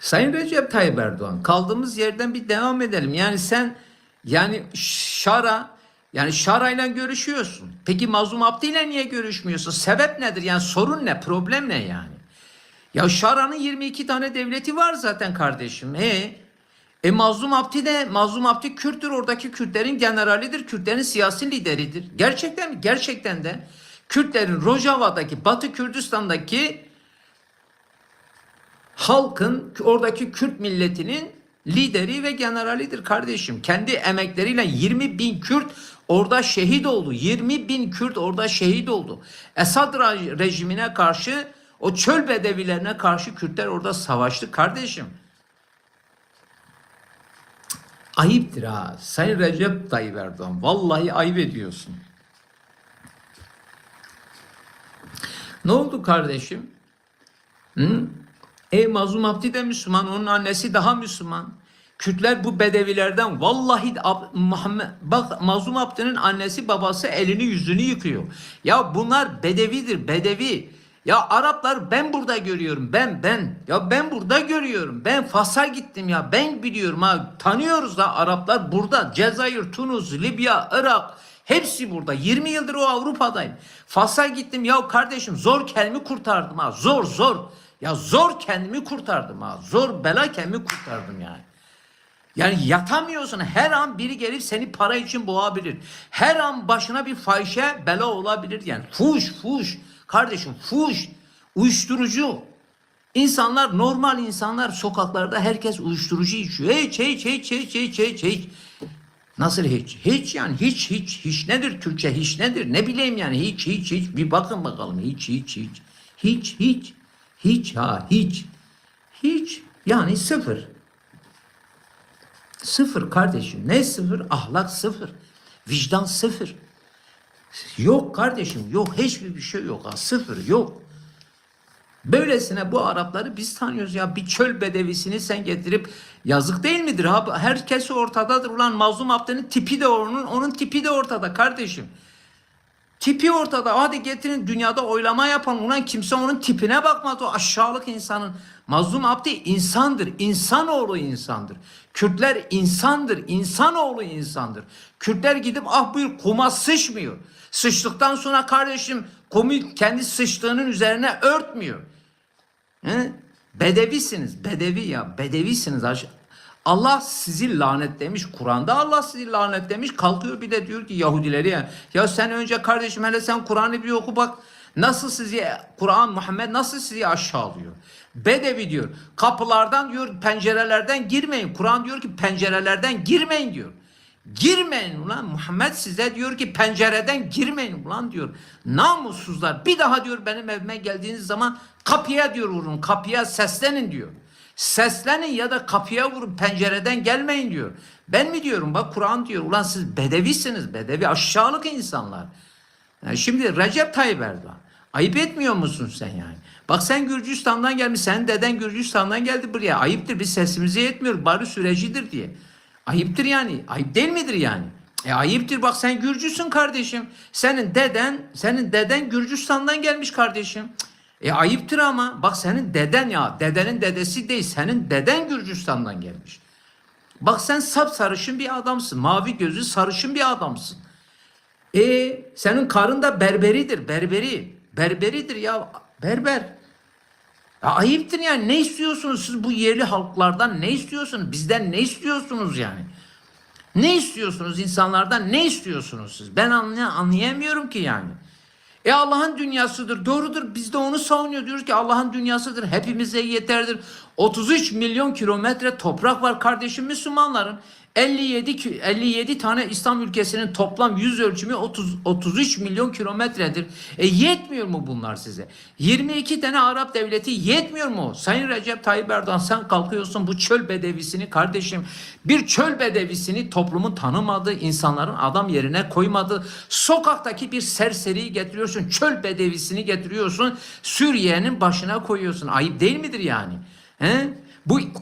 Sayın Recep Tayyip Erdoğan kaldığımız yerden bir devam edelim. Yani sen yani Şara yani Şara ile görüşüyorsun. Peki Mazlum Abdi ile niye görüşmüyorsun? Sebep nedir? Yani sorun ne? Problem ne yani? Ya Şara'nın 22 tane devleti var zaten kardeşim. E, e Mazlum Abdi de Mazlum Abdi Kürttür. Oradaki Kürtlerin generalidir. Kürtlerin siyasi lideridir. Gerçekten mi? Gerçekten de Kürtlerin Rojava'daki Batı Kürdistan'daki halkın oradaki Kürt milletinin lideri ve generalidir kardeşim. Kendi emekleriyle 20 bin Kürt orada şehit oldu. 20 bin Kürt orada şehit oldu. Esad rejimine karşı o çöl bedevilerine karşı Kürtler orada savaştı kardeşim. Ayıptır ha. Sayın Recep Tayyip Erdoğan. Vallahi ayıp ediyorsun. Ne oldu kardeşim? Hı? E Mazlum Abdi de Müslüman, onun annesi daha Müslüman. Kürtler bu bedevilerden vallahi Ab- Muhammed bak Mazlum Abdi'nin annesi babası elini yüzünü yıkıyor. Ya bunlar bedevidir, bedevi. Ya Araplar ben burada görüyorum. Ben ben. Ya ben burada görüyorum. Ben Fas'a gittim ya. Ben biliyorum ha. Tanıyoruz da Araplar burada. Cezayir, Tunus, Libya, Irak hepsi burada. 20 yıldır o Avrupa'dayım. Fas'a gittim ya kardeşim zor kendimi kurtardım ha. Zor zor. Ya zor kendimi kurtardım ha. Zor bela kendimi kurtardım yani. Yani yatamıyorsun. Her an biri gelip seni para için boğabilir. Her an başına bir fahişe bela olabilir. Yani fuş fuş. Kardeşim fuş. Uyuşturucu. İnsanlar normal insanlar sokaklarda herkes uyuşturucu içiyor. Hiç hiç hiç hiç hiç hiç hiç. Nasıl hiç? Hiç yani hiç hiç hiç nedir Türkçe hiç nedir? Ne bileyim yani hiç hiç hiç bir bakın bakalım hiç hiç hiç. Hiç hiç hiç ha hiç. Hiç yani sıfır. Sıfır kardeşim. Ne sıfır? Ahlak sıfır. Vicdan sıfır. Yok kardeşim yok. Hiçbir bir şey yok. Ha. Sıfır yok. Böylesine bu Arapları biz tanıyoruz ya. Bir çöl bedevisini sen getirip yazık değil midir? Ha, herkes ortadadır. Ulan Mazlum Abdi'nin tipi de onun, onun tipi de ortada kardeşim. Tipi ortada. Hadi getirin dünyada oylama yapan. Ulan kimse onun tipine bakmadı. O aşağılık insanın. Mazlum Abdi insandır. İnsanoğlu insandır. Kürtler insandır. İnsanoğlu insandır. Kürtler gidip ah buyur kuma sıçmıyor. Sıçtıktan sonra kardeşim kumu kendi sıçtığının üzerine örtmüyor. He? Bedevisiniz. Bedevi ya. Bedevisiniz. Allah sizi lanetlemiş. Kur'an'da Allah sizi lanetlemiş. Kalkıyor bir de diyor ki Yahudileri ya. Ya sen önce kardeşim hele sen Kur'an'ı bir oku bak. Nasıl sizi Kur'an Muhammed nasıl sizi aşağılıyor. Bedevi diyor. Kapılardan diyor pencerelerden girmeyin. Kur'an diyor ki pencerelerden girmeyin diyor. Girmeyin ulan Muhammed size diyor ki pencereden girmeyin ulan diyor. Namussuzlar bir daha diyor benim evime geldiğiniz zaman kapıya diyor vurun kapıya seslenin diyor. Seslenin ya da kapıya vurun pencereden gelmeyin diyor. Ben mi diyorum bak Kur'an diyor ulan siz bedevisiniz bedevi aşağılık insanlar. Yani şimdi Recep Tayyip Erdoğan ayıp etmiyor musun sen yani? Bak sen Gürcistan'dan gelmiş senin deden Gürcistan'dan geldi buraya ayıptır biz sesimizi yetmiyor bari sürecidir diye. Ayıptır yani. Ayıp değil midir yani? E ayıptır bak sen Gürcüsün kardeşim. Senin deden, senin deden Gürcistan'dan gelmiş kardeşim. Cık. E ayıptır ama bak senin deden ya dedenin dedesi değil senin deden Gürcistan'dan gelmiş. Bak sen sap sarışın bir adamsın. Mavi gözlü sarışın bir adamsın. E senin karın da berberidir. Berberi. Berberidir ya. Berber. Ya ayıptır yani. Ne istiyorsunuz siz bu yerli halklardan? Ne istiyorsunuz? Bizden ne istiyorsunuz yani? Ne istiyorsunuz insanlardan? Ne istiyorsunuz siz? Ben anlay anlayamıyorum ki yani. E Allah'ın dünyasıdır. Doğrudur. Biz de onu savunuyor. Diyoruz ki Allah'ın dünyasıdır. Hepimize yeterdir. 33 milyon kilometre toprak var kardeşim Müslümanların. 57 ki- 57 tane İslam ülkesinin toplam yüz ölçümü 30 33 milyon kilometredir. E yetmiyor mu bunlar size? 22 tane Arap devleti yetmiyor mu? Sayın Recep Tayyip Erdoğan sen kalkıyorsun bu çöl bedevisini kardeşim bir çöl bedevisini toplumun tanımadığı insanların adam yerine koymadığı sokaktaki bir serseriyi getiriyorsun çöl bedevisini getiriyorsun Suriye'nin başına koyuyorsun ayıp değil midir yani? He?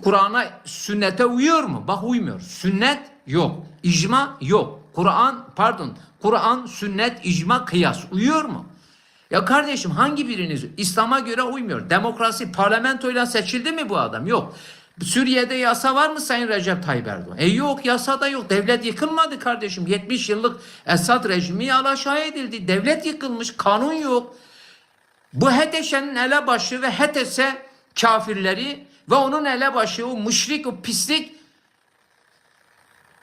Kur'an'a, sünnete uyuyor mu? Bak uymuyor. Sünnet yok. İcma yok. Kur'an, pardon. Kur'an, sünnet, icma, kıyas. Uyuyor mu? Ya kardeşim hangi biriniz İslam'a göre uymuyor? Demokrasi parlamentoyla seçildi mi bu adam? Yok. Suriye'de yasa var mı Sayın Recep Tayyip Erdoğan? E yok yasa da yok. Devlet yıkılmadı kardeşim. 70 yıllık Esad rejimi alaşağı edildi. Devlet yıkılmış. Kanun yok. Bu HDŞ'nin elebaşı ve HTS kafirleri ve onun elebaşı o müşrik o pislik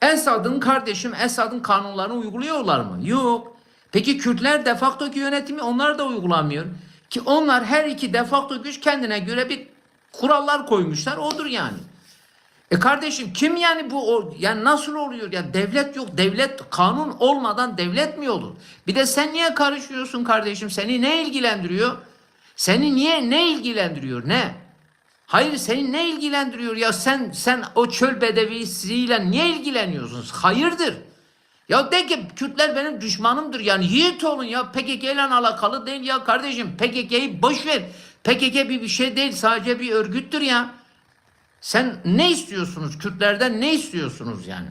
Esad'ın kardeşim Esad'ın kanunlarını uyguluyorlar mı? Yok. Peki Kürtler defakto yönetimi onlar da uygulamıyor. Ki onlar her iki defakto güç kendine göre bir kurallar koymuşlar. Odur yani. E kardeşim kim yani bu yani nasıl oluyor ya devlet yok devlet kanun olmadan devlet mi olur? Bir de sen niye karışıyorsun kardeşim? Seni ne ilgilendiriyor? Seni niye ne ilgilendiriyor ne? Hayır seni ne ilgilendiriyor ya sen sen o çöl bedevisiyle niye ilgileniyorsunuz? Hayırdır? Ya de ki Kürtler benim düşmanımdır yani yiğit olun ya PKK ile alakalı değil ya kardeşim PKK'yı boş ver. PKK bir bir şey değil sadece bir örgüttür ya. Sen ne istiyorsunuz? Kürtlerden ne istiyorsunuz yani?